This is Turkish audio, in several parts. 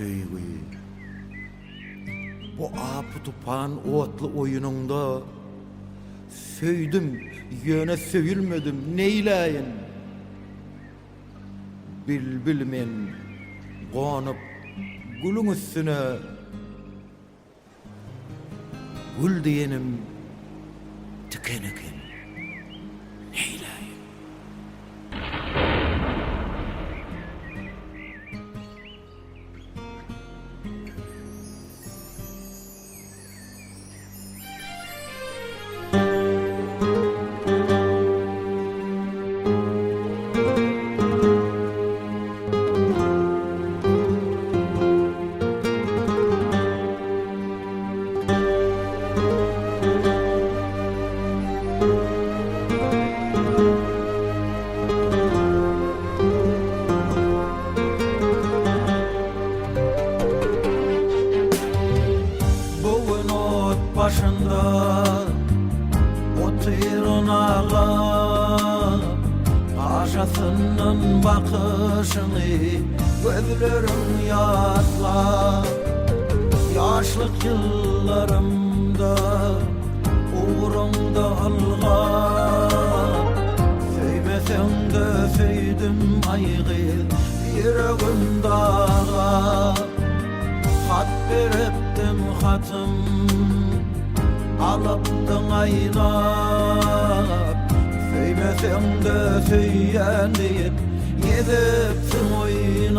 söýgü. Bu apı tupan otlu oyununda Söydüm, yöne söyülmedim, neyleyin? Bilbil men, qonup, gulun üstüne Gul diyenim, tüken Aşasının bakışını Gözlerim yatla Yaşlık yıllarımda Uğrumda alga Söymesen de söydim aygı Yüreğim dağa. Hat beripdim hatım Alıptın aynap Söymesen de söyyen deyip Yedipsin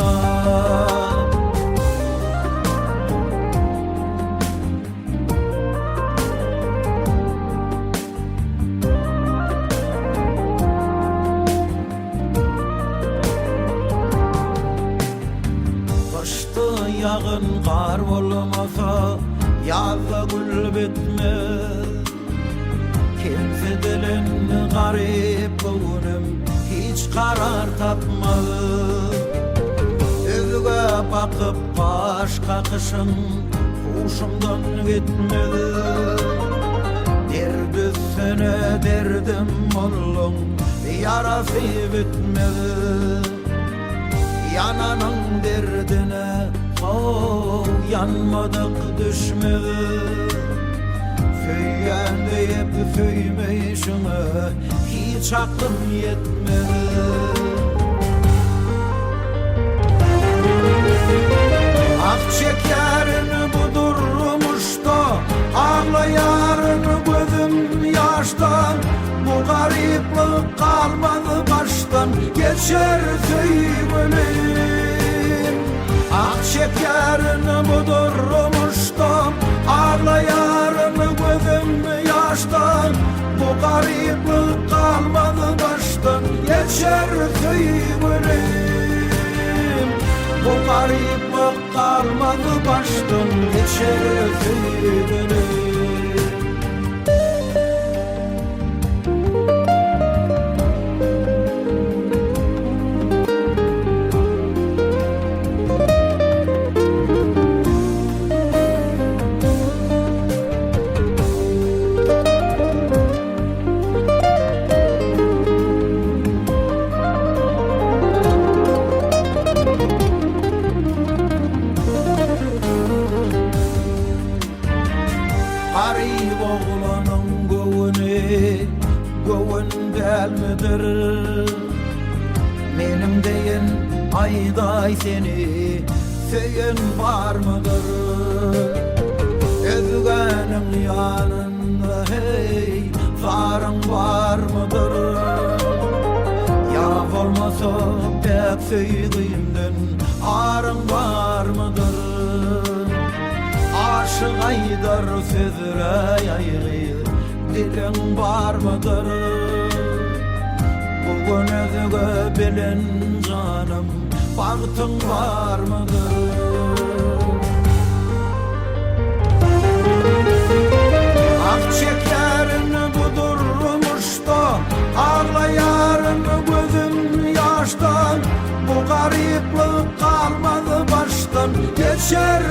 Kışta yağın kar olmasa Yazda gül bitmez Kimse dilin garip bugünüm Hiç karar tapmadı Özüge bakıp baş kakışın Huşumdan gitmedi Derdi sene derdim oğlum Yarası bitmedi Yananın derdine oh, yanmadık düşmedi Söyleyen deyip söymeyişime hiç aklım yetmedi. Ah çekerin bu durmuşta Ağlayarın gözüm yaştan. Bu gariplik kalmadı baştan Geçer söyleyim yaştan Bu gariplik kalmadı baştan Geçer söyleyim bu gariplik kalmadı baştan geçer oğlanın gövünü Gövün del midir Benim deyin ayday seni Söyün var mıdır? Özgenin yanında hey Zarın var mıdır? Ya olmasa pek söylediğimden Arın var mıdır Aşık aydar sözüre yaygı Dilin var mıdır? Bugün özüge bilin canım Baktın var mıdır? Ah çekerin bu gariplik kalmadı baştan Geçer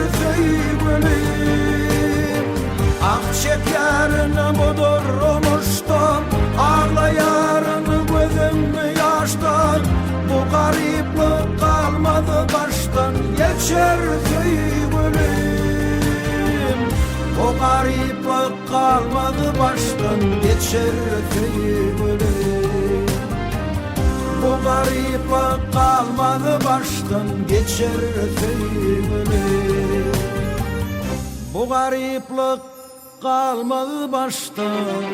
budur umuştan Ağlayan gözüm yaştan? Bu gariplik kalmadı baştan Geçer sevgilim Bu gariplik kalmadı baştan Geçer sevgilim Bu gariplik kalmadı baştan Geçer sevgilim bu gariplik kalmadı baştan